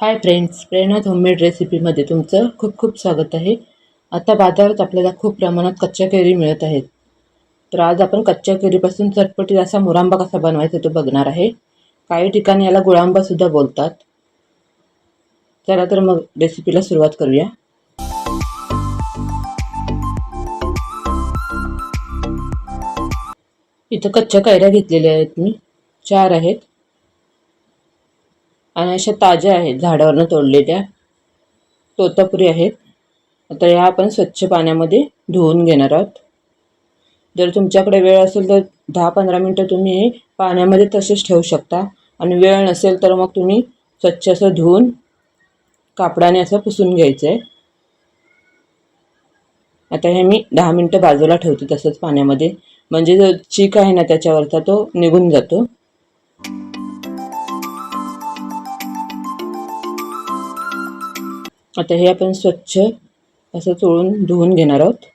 Hi friends प्रेरणा homemade रेसिपीमध्ये तुमचं खूप खूप स्वागत आहे. आता बाजारात आपल्याला खूप प्रमाणात कच्च्या कैरी मिळत आहेत. तर आज आपण कच्च्या कैरीपासून चटपटीत असा मुरांबा कसा बनवायचा तो बघणार आहे. काही ठिकाणी याला गुळांबासुद्धा बोलतात. चला तर मग रेसिपीला सुरुवात करूया. इथं कच्च्या कैऱ्या घेतलेल्या आहेत मी. चार आहेत. आणि अशा ताज्या आहेत झाडावरनं तोडलेल्या तोतापुरी आहेत. आता या आपण स्वच्छ पाण्यामध्ये धुवून घेणार आहोत. जर तुमच्याकडे वेळ असेल तर दहा पंधरा मिनटं तुम्ही हे पाण्यामध्ये तसेच ठेवू शकता. आणि वेळ नसेल तर मग तुम्ही स्वच्छ असं धुवून कापडाने असं पुसून घ्यायचं आहे आता हे मी दहा मिनटं बाजूला ठेवते तसंच पाण्यामध्ये. म्हणजे जो चीक आहे ना त्याच्यावरचा तो निघून जातो. आता हे आपण स्वच्छ असं चोळून धुवून घेणार आहोत.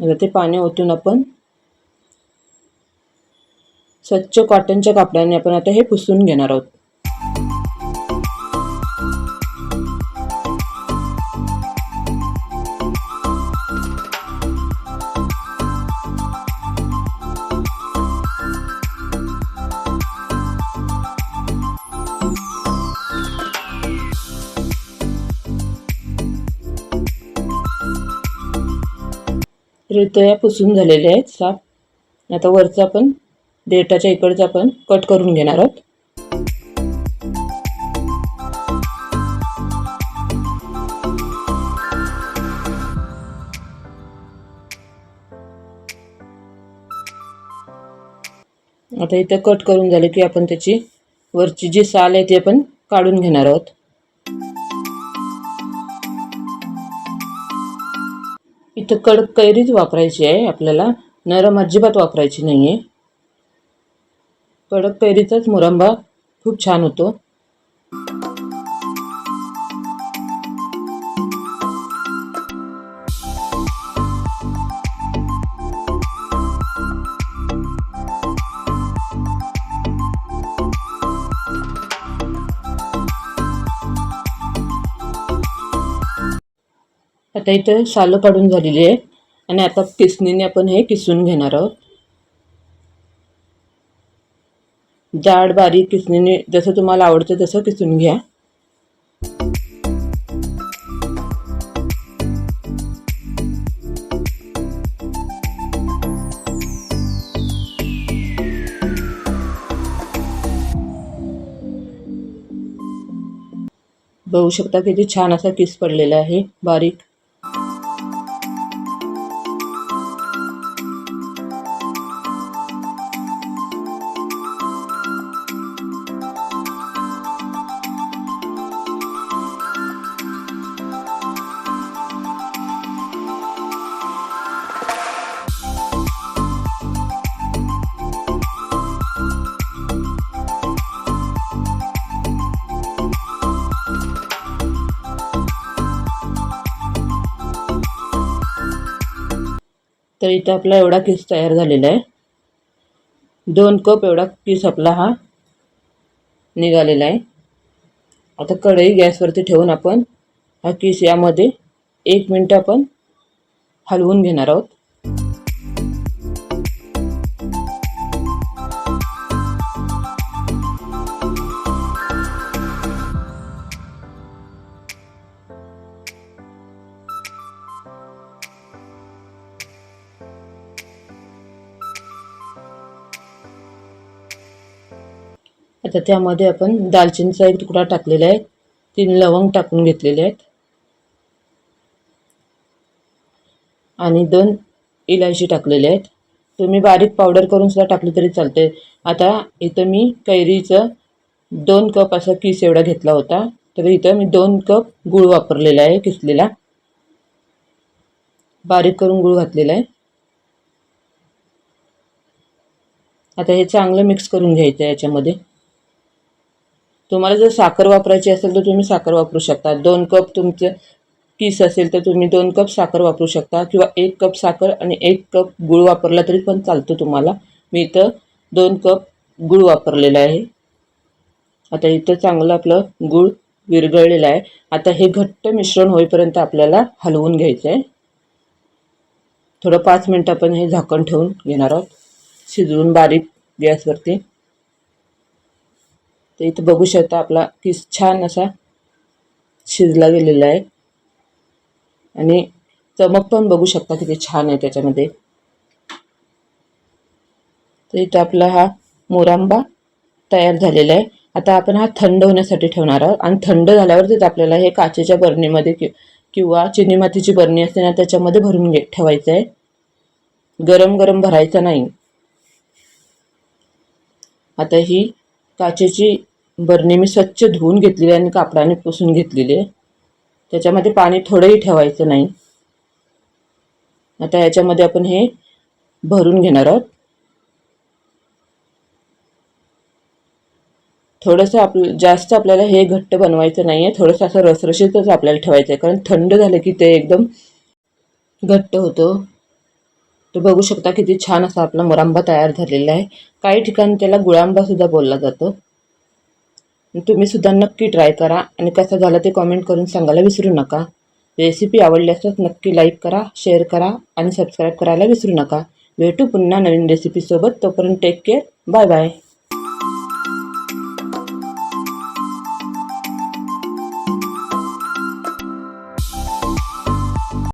आता ते पाणी ओतून आपण स्वच्छ कॉटनच्या कापडाने आपण आता हे पुसून घेणार आहोत. रितया पुसून झालेल्या आहेत साफ. आता वरचा आपण देठाच्या इकडचा आपण कट करून घेणार आहोत. आता इथं कट करून झाले की आपण त्याची वरची जी साल आहे ती आपण काढून घेणार आहोत. इथं कडक कैरीच वापरायची आहे आपल्याला. नरम अजिबात वापरायची नाही आहे कडक कैरीचाच मुरंबा खूप छान होतो. आता इथं सालं काढून झालेली आहे. आणि आता किसणीने आपण हे किसून घेणार आहोत. जाड बारीक किसणीने जसं तुम्हाला आवडतं तसं किसून घ्या. बघू शकता किती छान असा किस पडलेला आहे. बारीक. तर इथं आपला एवढा किस तयार झालेला आहे. दोन कप एवढा किस आपला हा निघालेला आहे. आता कढई गॅसवरती ठेवून आपण हा किस यामध्ये एक मिनटं आपण हलवून घेणार आहोत. आता त्यामध्ये आपण दालचिनीचा एक तुकडा टाकलेला आहे. तीन लवंग टाकून घेतलेले आहेत. आणि दोन इलायची टाकलेले आहेत. तुम्ही बारीक पावडर करून सुद्धा टाकली तरी चालते आता इथं मी कैरीचं दोन कप असा किस एवढा घेतला होता. तर इथं मी दोन कप गूळ वापरलेला आहे किसलेला. बारीक करून गूळ घातलेला आहे. आता हे चांगलं मिक्स करून घ्यायचं आहे याच्यामध्ये. तुम्हाला जर साखर वापरायची असेल तर तुम्ही साखर वापरू शकता. दोन कप तुमचं किस असेल तर तुम्ही दोन कप साखर वापरू शकता किंवा एक कप साखर आणि एक कप गूळ वापरला तरी पण चालतो तुम्हाला. मी इथं दोन कप गूळ वापरलेला आहे. आता इथं चांगलं आपलं गूळ विरघळलेलं आहे. आता हे घट्ट मिश्रण होईपर्यंत आपल्याला हलवून घ्यायचं आहे. थोडं पाच मिनटं आपण हे झाकण ठेवून घेणार आहोत. शिजवून बारीक गॅसवरती तर इथं बघू शकता आपला किस छान असा शिजला गेलेला आहे. आणि चमक पण बघू शकता किती छान आहे त्याच्यामध्ये. तर इथं आपला हा मोरांबा तयार झालेला आहे. आता आपण हा थंड होण्यासाठी ठेवणार आहोत. आणि थंड झाल्यावर तिथं आपल्याला हे काचेच्या बरणीमध्ये कि किंवा चिनी मातीची बरणी असते ना त्याच्यामध्ये भरून घे ठेवायचं आहे. गरम गरम भरायचं नाही. आता ही काचेची बरणी मी स्वच्छ धुवून घेतलेली आहे आणि कापडाने पुसून घेतलेली आहे. त्याच्यामध्ये पाणी थोडंही ठेवायचं नाही. आता याच्यामध्ये आपण हे भरून घेणार आहोत. थोडंसं आपलं जास्त आपल्याला हे घट्ट बनवायचं नाही आहे थोडंसं असं रसरशीतच आपल्याला ठेवायचं आहे कारण थंड झालं की ते एकदम घट्ट होतं. तर बघू शकता किती छान असा आपला मुरांबा तयार झालेला आहे. काही ठिकाणी त्याला गुळांबासुद्धा बोलला जातो. तुम्ही सुद्धा नक्की ट्राय करा. आणि कसं झालं ते कॉमेंट करून सांगायला विसरू नका. रेसिपी आवडली असल्यास नक्की लाईक करा शेअर करा आणि सबस्क्राईब करायला विसरू नका. भेटू पुन्हा नवीन रेसिपीसोबत तोपर्यंत टेक केअर बाय बाय